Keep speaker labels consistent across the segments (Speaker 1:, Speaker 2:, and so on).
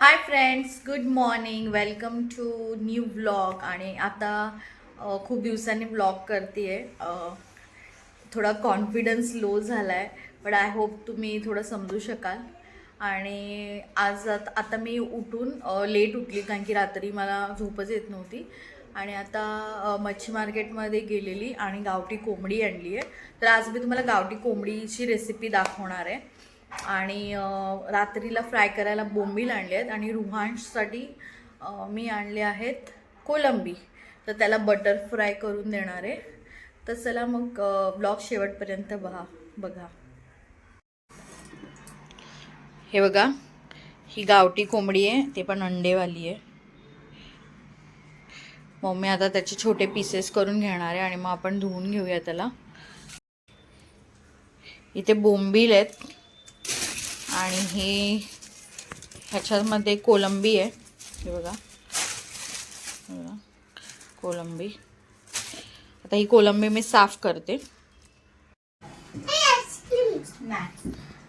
Speaker 1: Hi friends good morning welcome to new blog आणि आता खूप दिवसांनी ब्लॉग करते आहे थोडा कॉन्फिडन्स लो झाला आहे बट आय होप तुम्ही थोडं समजू शकाल. आणि आज आता मी उठून लेट उठली कारण की रात्री मला झोपच येत नव्हती. आणि आता मच्छी मार्केटमध्ये गेलेली आणि गावठी कोंबडी आणली आहे तर आज मी तुम्हाला गावठी कोंबडीची रेसिपी दाखवणार आहे. आणि रात्रीला फ्राय करायला बोंबील आणले आहेत आणि रुहांशसाठी मी आणले आहेत कोलंबी. तर त्याला बटर फ्राय करून देणार आहे. तर चला मग ब्लॉग शेवटपर्यंत बघा बघा. हे बघा ही गावठी कोंबडी आहे ते पण अंडेवाली आहे. मम्मी आता त्याचे छोटे पीसेस करून घेणार आहे आणि मग आपण धुवून घेऊया त्याला. इथे बोंबील आहेत. आणि हे ह्याच्यामध्ये कोलंबी आहे. हे बघा. बघा. कोलंबी. आता ही कोलंबी मी साफ करते.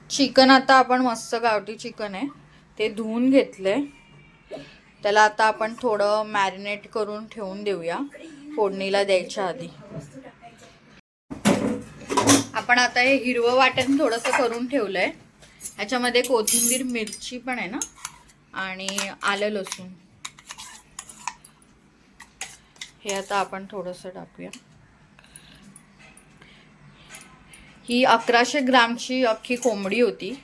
Speaker 1: चिकन आता आपण मस्त गावठी चिकन आहे. ते धुवून घेतलंय. त्याला आता आपण थोडं मॅरिनेट करून ठेवून देऊया. फोडणीला द्यायच्या आधी. आपण आता हे हिरवं वाटण थोडंसं करून ठेवलं आहे ह्याच्यामध्ये कोथिंबीर मिरची पण आहे ना? आणि आलं लसूण. हे आता आपण थोडंसं टाकूया. ही अकराशे ग्रामची अख्खी कोंबडी होती.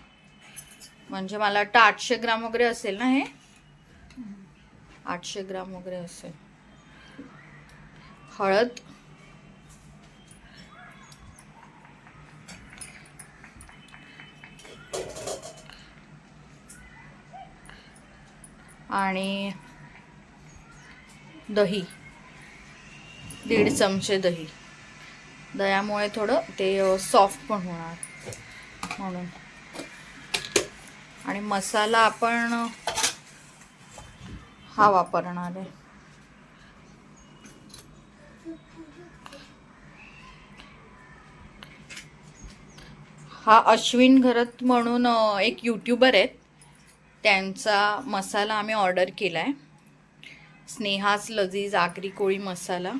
Speaker 1: म्हणजे मला वाटतं आठशे ग्राम वगैरे असेल ना हे? आठशे ग्राम वगैरे असेल. हळद. आणि दही. दीड चमचे दही. दह्यामुळे थोडं ते सॉफ्ट पण होणार. म्हणून. आणि मसाला आपण हा वापरणार आहे. हा अश्विन घरत म्हणून एक यूट्यूबर आहेत. त्यांचा मसाला आम्ही ऑर्डर केला आहे. स्नेहास लजीज आगरी कोळी मसाला.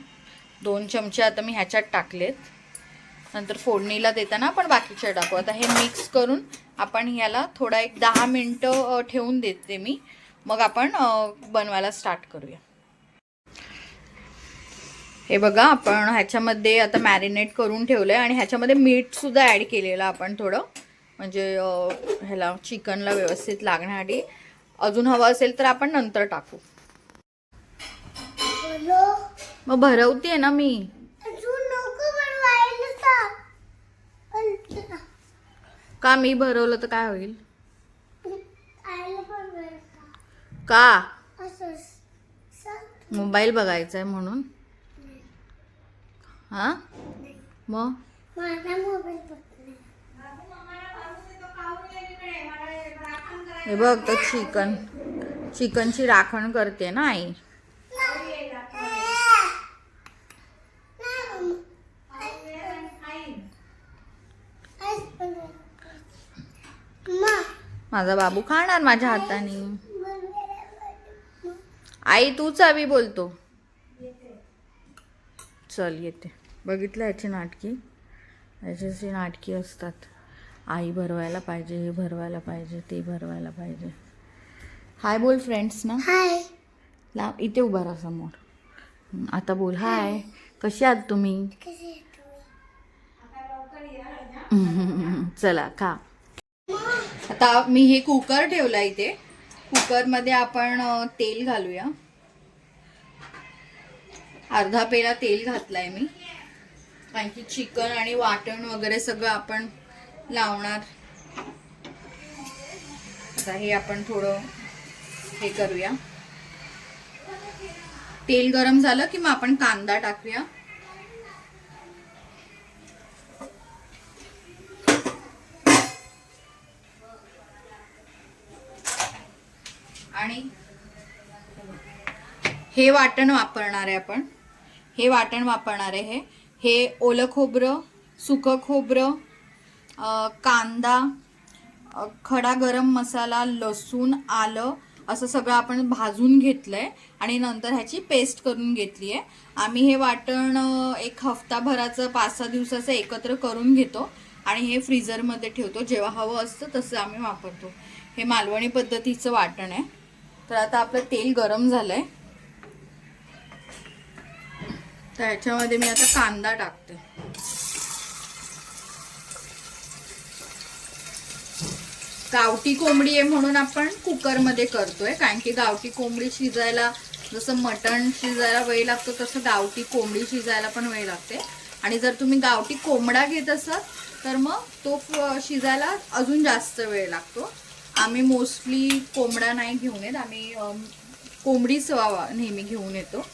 Speaker 1: दोन चमचे आता मी ह्याच्यात टाकलेत. नंतर फोडणीला देताना आपण बाकीचे टाकू. आता हे मिक्स करून आपण ह्याला थोडा एक दहा मिनटं ठेवून देते मी. मग आपण बनवायला स्टार्ट करूया. हे बघा आपण ह्याच्यामध्ये आता मॅरिनेट करून ठेवलं आहे आणि ह्याच्यामध्ये मीठसुद्धा ॲड केलेलं आपण थोडं. म्हणजे ह्याला चिकनला व्यवस्थित लागण्यासाठी अजून हवं असेल तर आपण नंतर टाकू. मग भरवते ना मी. का मी भरवलं तर काय होईल? का? मोबाईल बघायचा आहे म्हणून हा? मग? हे बघ तर चिकन. चिकनची राखण करते ना आई. माझा बाबू खाणार माझ्या हाताने. आई तू चावी बोलतो. चल येते. बघितलं याची नाटकी? याच्याशी नाटकी असतात. आई भरवायला पाहिजे हे भरवायला पाहिजे ते भरवायला पाहिजे. हाय बोल फ्रेंड्स ना.
Speaker 2: हाय
Speaker 1: ला इथे उभा राहा समोर. आता बोल हाय कशी आहात तुम्ही? चला खा. आता मी हे कुकर ठेवला इथे. कुकरमध्ये आपण तेल घालूया. अर्धा पेला तेल घातलाय मी. कारण की चिकन आणि वाटण वगैरे सगळं आपण लावणार. आता हे आपण थोडं हे करूया. तेल गरम झालं की मग आपण कांदा टाकूया. आणि हे वाटण वापरणार आहे आपण. हे वाटण वापरणार आहे हे. हे ओलं खोबरं सुकं खोबरं कांदा खडा गरम मसाला लसूण आलं असं सगळं आपण भाजून घेतलं आहे आणि नंतर ह्याची पेस्ट करून घेतली आहे. आम्ही हे वाटण एक हफ्ताभराचं पाच सहा दिवसाचं एकत्र करून घेतो आणि हे फ्रीझरमध्ये ठेवतो. जेव्हा हवं असतं तसं आम्ही वापरतो. हे मालवणी पद्धतीचं वाटण आहे. तर आता आपलं तेल गरम झालं आहे तर ह्याच्यामध्ये मी आता कांदा टाकते. गावठी कोंबडी आहे म्हणून आपण कुकरमध्ये करतोय. कारण की गावठी कोंबडी शिजायला जसं मटण शिजायला वेळ लागतो तसं गावठी कोंबडी शिजायला पण वेळ लागते. आणि जर तुम्ही गावठी कोंबडा घेत असाल तर मग तो शिजायला अजून जास्त वेळ लागतो. आम्ही मोस्टली कोंबडा नाही घेऊन येत. आम्ही कोंबडीच वा- नेहमी घेऊन येतो.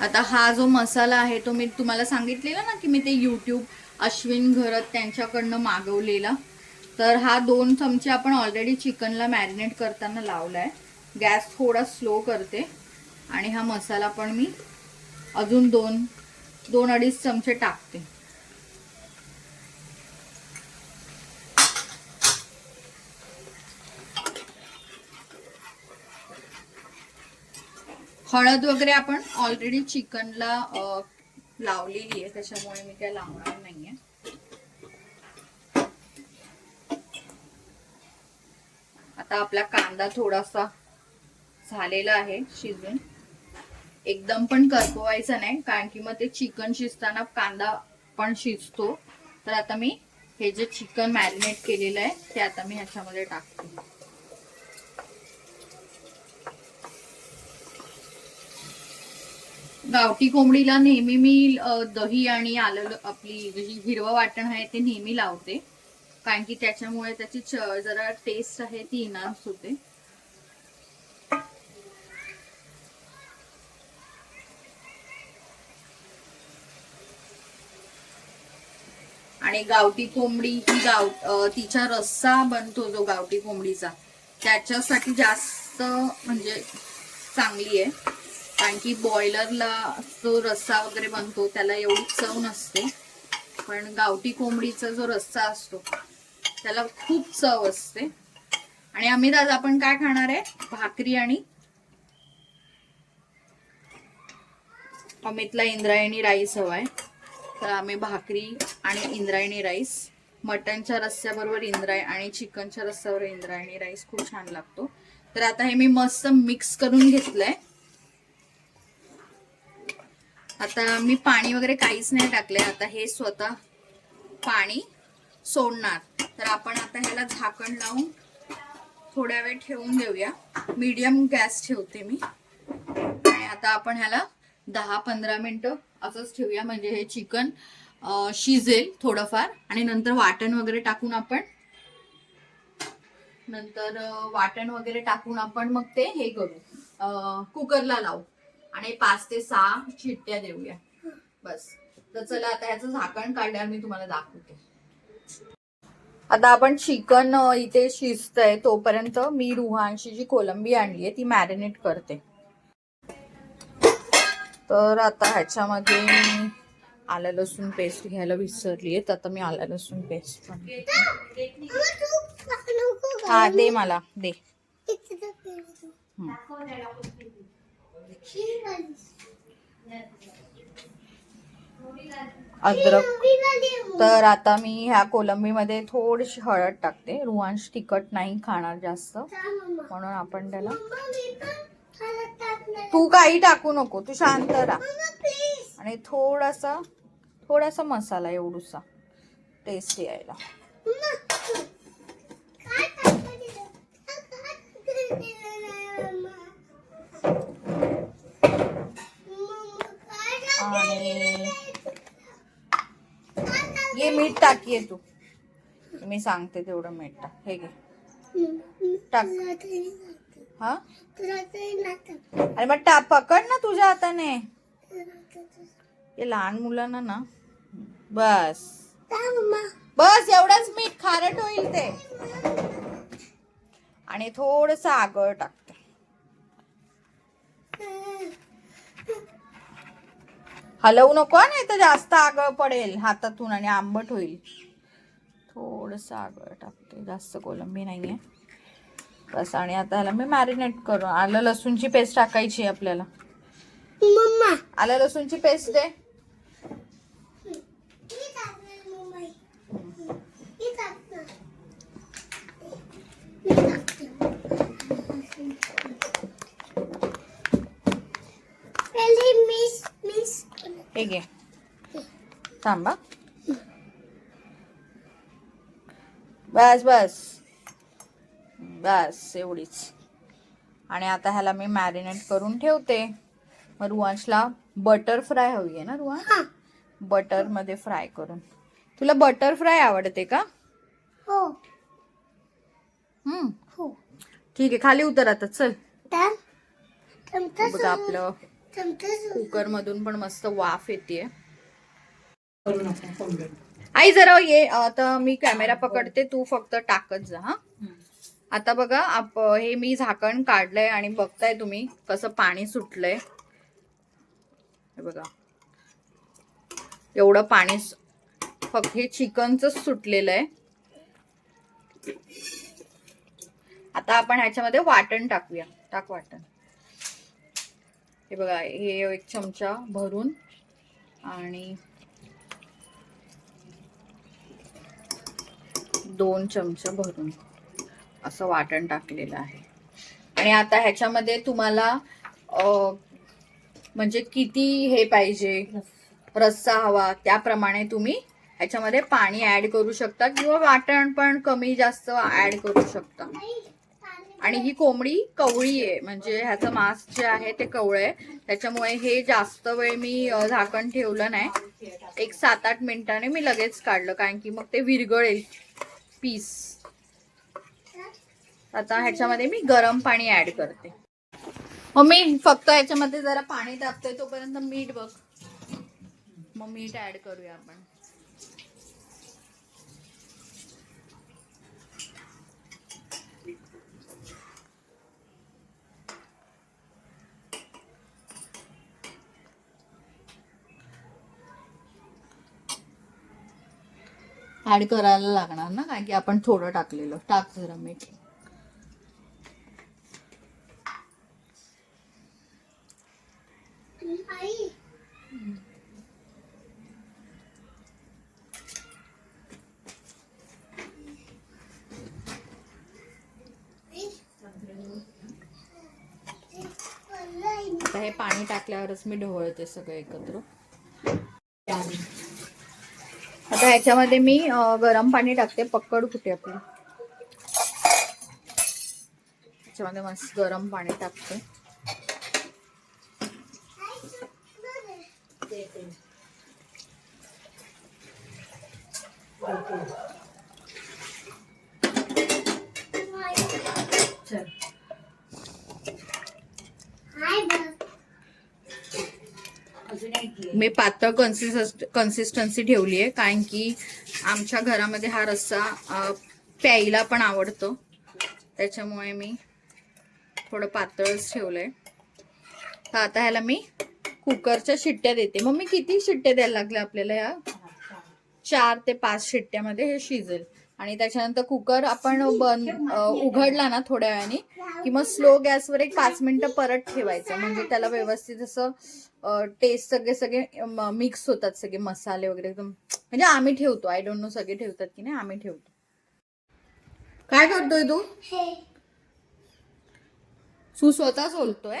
Speaker 1: आता हा जो मसाला आहे तो मी तुम्हाला सांगितलेला ना की मी ते यूट्यूब अश्विन घरत त्यांच्याकडनं मागवलेला. तर हा दोन चमचे आपण ऑलरेडी चिकनला मॅरिनेट करताना लावला आहे गॅस थोडा स्लो करते. आणि हा मसाला पण मी अजून दोन दोन अडीच चमचे टाकते. हळद वगैरे आपण ऑलरेडी चिकनला लावलेली आहे त्याच्यामुळे मी काय लावणार नाहीये. आता आपला कांदा थोडासा झालेला आहे शिजून. एकदम पण करपवायचा नाही कारण की मग ते चिकन शिजताना कांदा पण शिजतो. तर आता मी हे जे चिकन मॅरिनेट केलेलं आहे ते आता मी ह्याच्यामध्ये टाकते. गावठी कोंबडीला नेहमी मी दही आणि आलं आपली जी हिरवं वाटण आहे ते नेहमी लावते. कारण की त्याच्यामुळे त्याची जरा टेस्ट आहे ती इनार्स होते. आणि गावठी कोंबडी ही गाव तिचा रस्सा बनतो जो गावठी कोंबडीचा. त्याच्यासाठी जास्त म्हणजे चांगली आहे. कारण की बॉयलरला जो रस्सा वगैरे बनतो त्याला एवढी चव नसते. पण गावठी कोंबडीचा जो रस्सा असतो त्याला खूप चव असते. आणि अमित आज आपण काय खाणार आहे? भाकरी आणि अमितला इंद्रायणी राईस हवाय. तर आम्ही भाकरी आणि इंद्रायणी राईस मटनच्या रस्स्याबरोबर इंद्राय आणि चिकनच्या रस्स्यावर इंद्रायणी राईस खूप छान लागतो. तर आता हे मी मस्त मिक्स करून घेतलंय. आता मी पाणी वगैरे काहीच नाही टाकले आता हे स्वतः पाणी सोडणार. तर आपण आता ह्याला झाकण लावून थोड्या वेळ ठेवून देऊया. मीडियम गॅस ठेवते मी. आणि आता आपण ह्याला दहा पंधरा मिनटं असंच ठेवूया. म्हणजे हे चिकन शिजेल थोडंफार. आणि नंतर वाटण वगैरे टाकून आपण नंतर वाटण वगैरे टाकून आपण मग ते हे करू. कुकरला लावू. आणि पाच ते सहा शिट्ट्या देऊया. बस. तर चला आता ह्याचं झाकण काढल्यावर मी तुम्हाला दाखवते. आता आपण चिकन इथे शिजतंय तोपर्यंत मी रुहांशी जी कोलंबी आणली आहे ती मॅरिनेट करते. तर आता ह्याच्यामध्ये मी आलं लसूण पेस्ट घ्यायला विसरली आहे तर आता मी आलं लसूण पेस्ट. हा दे मला दे. अद्रक. तर आता मी ह्या कोलंबीमध्ये थोडीशी हळद टाकते. रुवांश तिखट नाही खाणार जास्त. म्हणून आपण त्याला तू काही टाकू नको तू शांत राहा. आणि थोडासा थोडासा मसाला एवढूसा. टेस्ट यायला. आणि ये मीठ टाकीये तू. मी सांगते तेवढं मीठ टाक. हे घे. टाक. हा? अरे मग टाक पकड ना तुझ्या हाताने. हे लहान मुलांना ना. बस. बस एवढंच मीठ खारट होईल ते. आणि थोडस आगळ टाकते. हलवू नको नाही तर जास्त आगळ पडेल हातातून आणि आंबट होईल. थोडंसं आगळ टाकते जास्त कोलंबी नाही आहे बस आणि आता ह्याला मी मॅरिनेट करू आलं लसूणची पेस्ट टाकायची आहे आपल्याला.
Speaker 2: मम्मा.
Speaker 1: आलं लसूणची पेस्ट दे
Speaker 2: हे टाकणार मम्मा हे टाकणार हे टाकणार पहिले मिस मिस
Speaker 1: हे घे थांबा. बस बस. बस एवढीच. आणि आता ह्याला मी मॅरिनेट करून ठेवते. मग रुवांशला बटर फ्राय हवी आहे ना रुवांश?
Speaker 2: हा.
Speaker 1: बटरमध्ये फ्राय करून. तुला बटर फ्राय आवडते का?
Speaker 2: हो.
Speaker 1: हम्म.
Speaker 2: हो.
Speaker 1: ठीक आहे खाली उतर आता चल. बघा आपलं. कुकर मधून पण मस्त वाफ येते आई जरा ये आता मी कॅमेरा पकडते तू फक्त टाकत जा हा. आता बघा आप हे मी झाकण काढलंय आणि बघताय तुम्ही कसं पाणी सुटलंय. हे बघा. एवढं पाणी फक्त हे चिकनच सुटलेलं आहे. आता आपण ह्याच्यामध्ये वाटण टाकूया. टाक वाटण. हे बघा हे एक चमचा भरून आणि दोन चमचा भरून असं वाटण टाकलेलं आहे. आणि आता ह्याच्यामध्ये तुम्हाला म्हणजे किती हे पाहिजे? रस्सा हवा त्याप्रमाणे तुम्ही ह्याच्यामध्ये पाणी ऍड करू शकता किंवा वाटण पण कमी जास्त ऍड करू शकता. आणि ही कोंबडी कवळी आहे. म्हणजे ह्याचं मांस जे आहे ते कवळं आहे. त्याच्यामुळे हे जास्त वेळ मी झाकण ठेवलं नाही. एक सात आठ मिनिटाने मी लगेच काढलं. कारण की मग ते विरगळेल पीस. आता ह्याच्यामध्ये मी गरम पाणी ऍड करते. मम्मी फक्त ह्याच्यामध्ये जरा पाणी टाकते तोपर्यंत मीठ बघ. मग मीठ ऍड करूया आपण. ऍड करायला लागणार ना कारण की आपण थोडं टाकलेलं. टाक जरा मीठ. आता हे पाणी टाकल्यावरच मी ढवळते सगळं एकत्र. आता ह्याच्यामध्ये मी गरम पाणी टाकते. पक्कड कुठे आपली? ह्याच्यामध्ये मस्त गरम पाणी टाकते
Speaker 2: हाय बघ
Speaker 1: मी पातळ कन्सिस कन्सिस्टन्सी ठेवली आहे कारण की आमच्या घरामध्ये हा रस्सा प्यायला पण आवडतो. त्याच्यामुळे मी थोडं पातळच ठेवलंय. तर आता ह्याला मी कुकरच्या शिट्ट्या देते. मग मी किती शिट्ट्या द्यायला लागल्या आपल्याला या? चार ते पाच शिट्ट्यामध्ये हे शिजेल. आणि त्याच्यानंतर कुकर आपण बंद उघडला ना थोड्या वेळाने की मग स्लो गॅसवर एक पाच मिनिटं परत ठेवायचं. म्हणजे त्याला व्यवस्थित असं टेस्ट सगळे सगळे मिक्स होतात सगळे मसाले वगैरे. एकदम म्हणजे आम्ही ठेवतो. आय डोंट नो सगळे ठेवतात की नाही आम्ही ठेवतो. काय करतोय तू?
Speaker 2: हे.
Speaker 1: तू स्वतः सोलतोय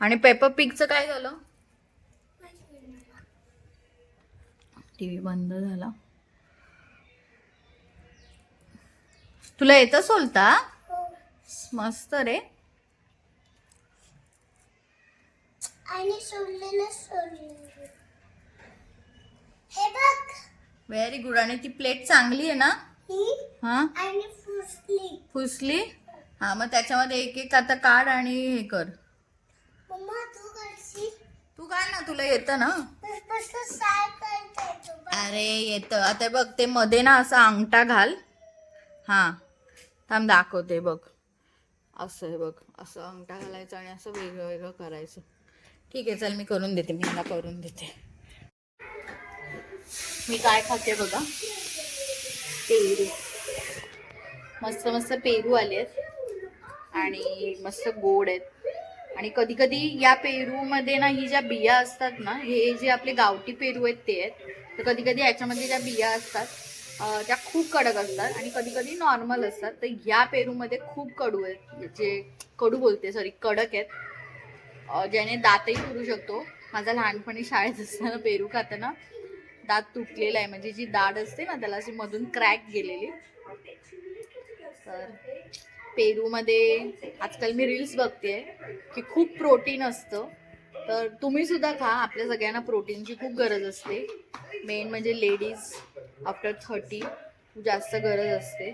Speaker 1: आणि पेपर पिकचं काय झालं? टीव्ही बंद झाला. तुला येतं सोलता मस्त रे.
Speaker 2: आणि सोडलेलं सोडलेलं हे बघ
Speaker 1: व्हेरी गुड आणि ती प्लेट चांगली आहे ना?
Speaker 2: ही
Speaker 1: हा?
Speaker 2: आणि फुसली
Speaker 1: फुसली हा मग त्याच्यामध्ये एक एक आता काढ आणि हे कर.
Speaker 2: मम्मा तू करशील?
Speaker 1: तू काय ना तुला येतं ना?
Speaker 2: कसं साय करता येतो बघ.
Speaker 1: अरे येतं. आता बघ ते मध्ये ना असा अंगठा घाल. हा. थांब दाखवते बघ. असं आहे बघ. असं अंगठा घालायचं आणि असं वेगळं वेगळं करायचं. ठीक आहे चल मी करून देते मी मला करून देते. मी काय खाते बघा? पेरू. मस्त मस्त पेरू आले आहेत. आणि मस्त गोड आहेत. आणि कधी कधी या पेरूमध्ये ना ही ज्या बिया असतात ना हे जे आपले गावठी पेरू आहेत ते आहेत. तर कधी कधी याच्यामध्ये ज्या बिया असतात त्या खूप कडक असतात. आणि कधी कधी नॉर्मल असतात. तर या पेरूमध्ये खूप कडू आहेत. जे कडू बोलते सॉरी कडक आहेत. ज्याने दातही करू शकतो. माझा लहानपणी शाळेत असताना पेरू खाताना दात तुटलेला आहे. म्हणजे जी दाढ असते ना त्याला अशी मधून क्रॅक गेलेली. तर पेरूमध्ये आजकाल मी रील्स बघते की खूप प्रोटीन असतं. तर तुम्ही सुद्धा खा. आपल्या सगळ्यांना प्रोटीनची खूप गरज असते. मेन म्हणजे लेडीज आफ्टर थर्टी जास्त गरज असते.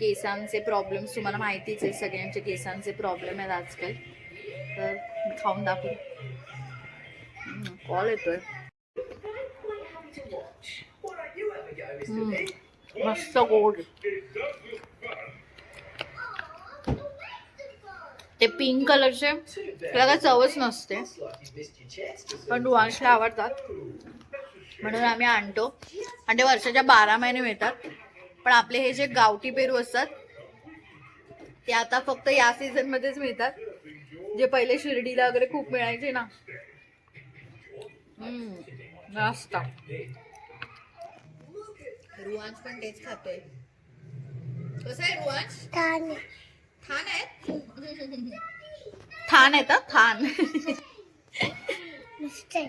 Speaker 1: केसांचे प्रॉब्लेम्स तुम्हाला माहितीच आहे. सगळ्यांचे केसांचे प्रॉब्लेम आहेत आजकाल. तर खाऊन दाखवते कॉल येतोय. मस्त गोड. ते पिंक कलरचे त्याला काय चवच नसते. पण रुवांशला आवडतात. म्हणून आम्ही आणतो. आणि ते वर्षाच्या बारा महिने मिळतात. पण आपले हे जे गावठी पेरू असतात ते आता फक्त या सीझन मध्येच मिळतात. जे पहिले शिर्डीला वगैरे खूप मिळायचे ना. हम्म, मस्त रुवांश पण तेच खातोय. कसं आहे रुवांश
Speaker 2: छान
Speaker 1: थान थान आहेत हा, थान.
Speaker 2: आहे.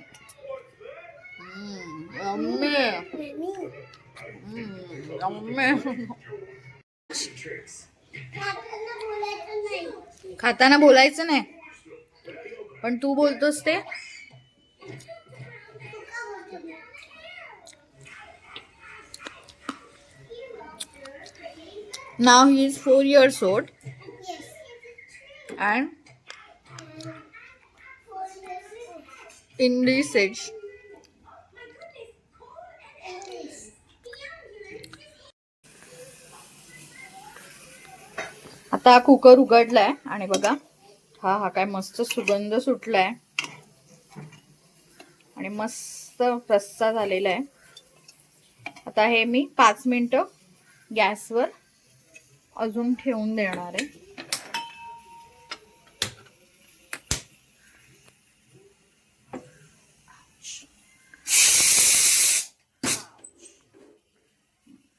Speaker 2: नाही.
Speaker 1: खाताना बोलायचं नाही? पण तू बोलतोस ते. नाव he is four years old and in this age आता कुकर उघडलाय आणि बघा. हा हा काय मस्त सुगंध सुटलाय. आणि मस्त रस्सा झालेला आहे. आता हे मी पाच मिनिटं गॅसवर अजून ठेवून देणार आहे.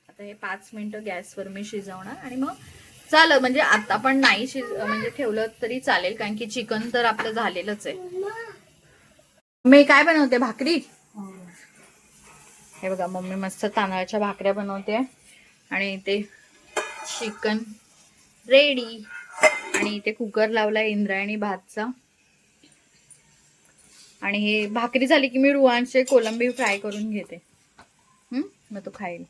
Speaker 1: आता हे पाच मिनिटं गॅसवर मी शिजवणार आणि मग चालेल म्हणजे आता पण नाही शिज म्हणजे ठेवलं तरी चालेल कारण की चिकन तर आपलं झालेलंच आहे. मी काय बनवते? भाकरी? हे बघा मम्मी मस्त तांदळाच्या भाकऱ्या बनवते. आणि इथे चिकन रेडी. आणि इथे कुकर लावलाय इंद्रायणी भातचा. आणि हे भाकरी झाली की मी रुवांचे कोलंबी फ्राय करून घेते. मग तो खाईल.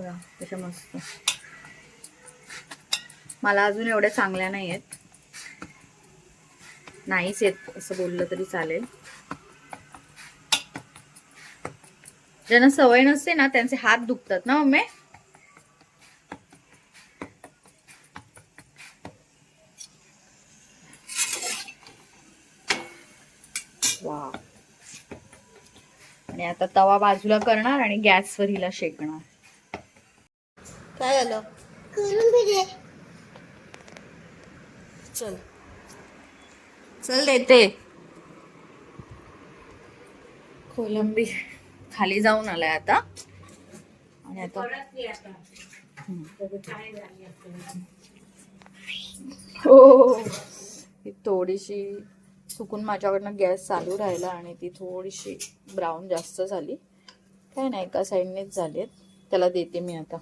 Speaker 1: बघा कशा मस्त. मला अजून एवढ्या चांगल्या नाही आहेत. नाहीच येत असं बोललं तरी चालेल. ज्यांना सवय नसते ना त्यांचे हात दुखतात ना मम्मी? वा आणि आता तवा बाजूला करणार आणि गॅसवर हिला शेकणार. काय झालं?
Speaker 2: करून
Speaker 1: चल. चल देते. कोलंबी खाली जाऊन आलाय आता. आणि आता. हो. ही थोडीशी चुकून माझ्याकडनं गॅस चालू राहिला आणि ती थोडीशी ब्राऊन जास्त झाली. काय नाही एका साईडनेच झाली त्याला देते मी आता.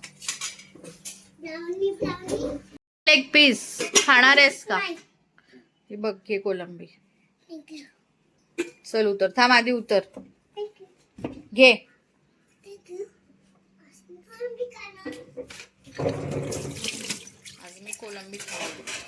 Speaker 1: लेग पीस खाणार आहेस का. हे बघ घे कोलंबी. चल उतर थांब आधी उतर. घे. आज मी कोलंबी खाऊ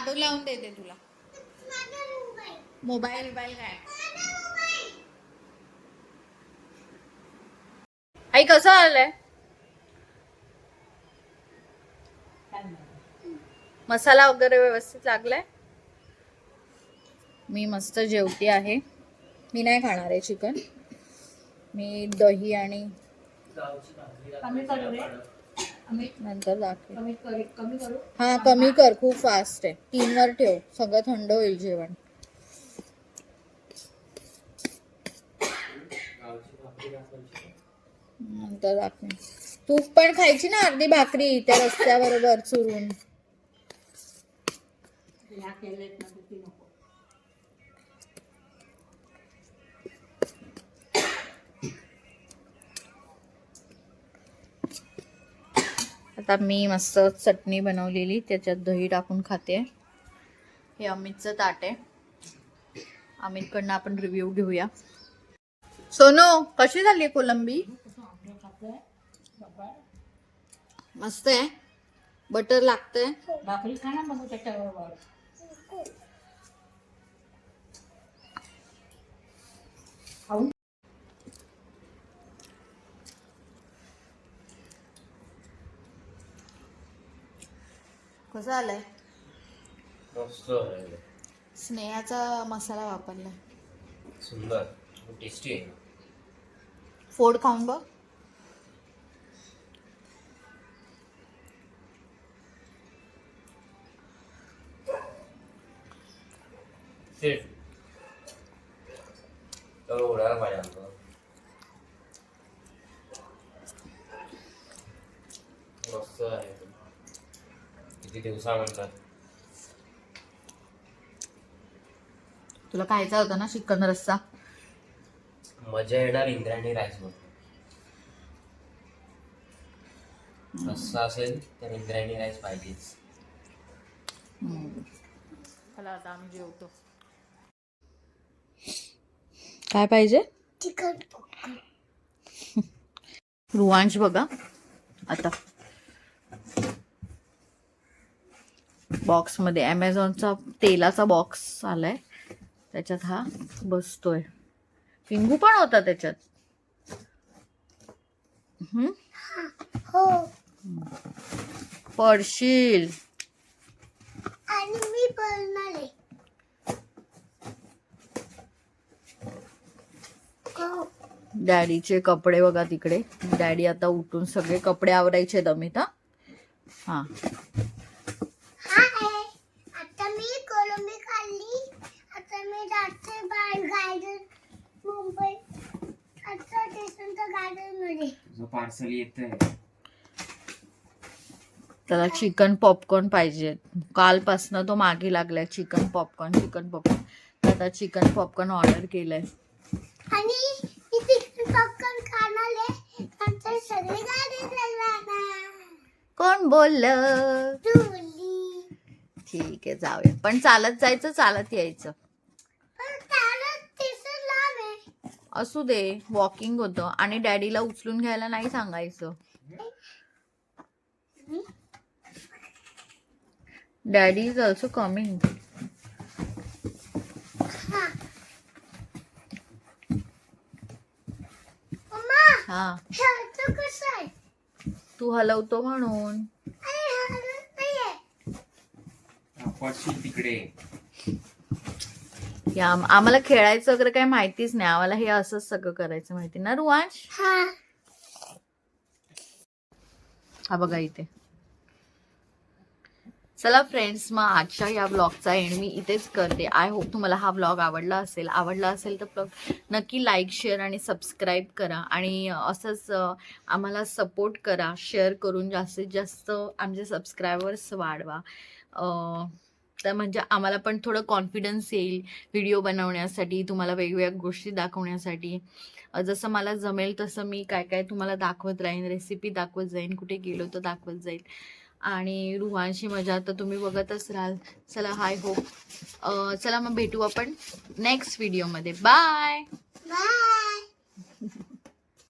Speaker 1: चल लावून देते तुला.
Speaker 2: मोबाईल
Speaker 1: मोबाईल बिबाईल काय? आई कसं आलंय? मसाला वगैरे व्यवस्थित लागलाय? मी मस्त जेवती आहे. मी नाही खाणार आहे चिकन. मी दही आणि नंतर दाखवे हा कमी कर खूप फास्ट आहे. तीन वर ठेव सगळं थंड होईल जेवण. नंतर दाखवे तूप पण खायची ना अर्धी भाकरी त्या रस्त्याबरोबर चुरून. आता मी मस्त चटणी बनवलेली त्याच्यात दही टाकून खाते. हे अमितचं ताट आहे. अमितकडनं आपण रिव्ह्यू घेऊया. सोनू कशी झाली कोलंबी? मस्त आहे. बटर लागतंय
Speaker 3: भाकरी खा ना मग त्याच्याबरोबर खाऊन
Speaker 1: कसं आलंय
Speaker 4: मस्त आहे.
Speaker 1: स्नेहाचा मसाला वापरलाय
Speaker 4: सुंदर. टेस्टी आहे.
Speaker 1: फोड खाऊन बघ.
Speaker 4: सेट तर उडायला पाहिजे आमचं मस्त आहे किती दिवसानंतर
Speaker 1: तुला खायचा होता ना चिकन रस्सा?
Speaker 4: मजा येणार इंद्रायणी राईसमध्ये रस्सा असेल तर इंद्रायणी राईस पाहिजेच.
Speaker 1: चला आता आम्ही जेवतो. काय पाहिजे?
Speaker 2: चिकन
Speaker 1: रुवांश बघा. आता. बॉक्समध्ये. ॲमेझॉनचा तेलाचा बॉक्स आलाय. त्याच्यात हा बसतोय. पिंगू पण होता त्याच्यात. हम्म?
Speaker 2: हो.
Speaker 1: पडशील.
Speaker 2: आणि मी आहे. हो.
Speaker 1: डॅडीचे कपडे बघा तिकडे. डॅडी आता उठून सगळे कपडे आवरायचे दमित हा हा
Speaker 2: हाय आता मी कोलंबी खाल्ली आता मी जाते बाहेर गार्डन मुंबई आता स्टेशनच्या गार्डनमध्ये
Speaker 4: तुझं पार्सल येत
Speaker 1: त्याला चिकन पॉपकॉर्न पाहिजे. कालपासनं तो मागे लागलाय चिकन पॉपकॉर्न चिकन पॉपकॉर्न तर आता चिकन पॉपकॉर्न ऑर्डर केलंय.
Speaker 2: आणि पॉपकॉर्न
Speaker 1: कोण बोलली? ठीक आहे जाऊया. पण चालत जायचं चालत यायचं
Speaker 2: पण त्याला स्टेशन लांब आहे
Speaker 1: असू दे वॉकिंग होतं. आणि डॅडीला उचलून घ्यायला नाही सांगायचं. डॅडी इज ऑल्सो कमिंग
Speaker 2: हा.
Speaker 1: हा तू हलवतो म्हणून.
Speaker 4: तिकडे.
Speaker 1: या आम- आम्हाला खेळायचं वगैरे काही माहितीच नाही. आम्हाला हे असंच सगळं करायचं माहिती. ना रुवांश?
Speaker 2: हा.
Speaker 1: हा बघा इथे. चला फ्रेंड्स मग आजच्या या ब्लॉगचा एंड मी इथेच करते. आय होप तुम्हाला हा ब्लॉग आवडला असेल. आवडला असेल तर ब्लॉग नक्की लाईक शेअर आणि सबस्क्राईब करा. आणि असंच आम्हाला सपोर्ट करा. शेअर करून जास्तीत जास्त आमचे सबस्क्रायबर्स वाढवा. अं, तर म्हणजे आम्हाला पण थोडं कॉन्फिडन्स येईल व्हिडिओ बनवण्यासाठी तुम्हाला वेगवेगळ्या गोष्टी दाखवण्यासाठी. जसं मला जमेल तसं मी काय काय तुम्हाला दाखवत राहीन रेसिपी दाखवत जाईन कुठे गेलो तर दाखवत जाईल आणि रुहांशी मजा तर तुम्ही बघतच राहाल. चला हाय होप चला मग भेटू आपण नेक्स्ट व्हिडिओमध्ये बाय
Speaker 2: बाय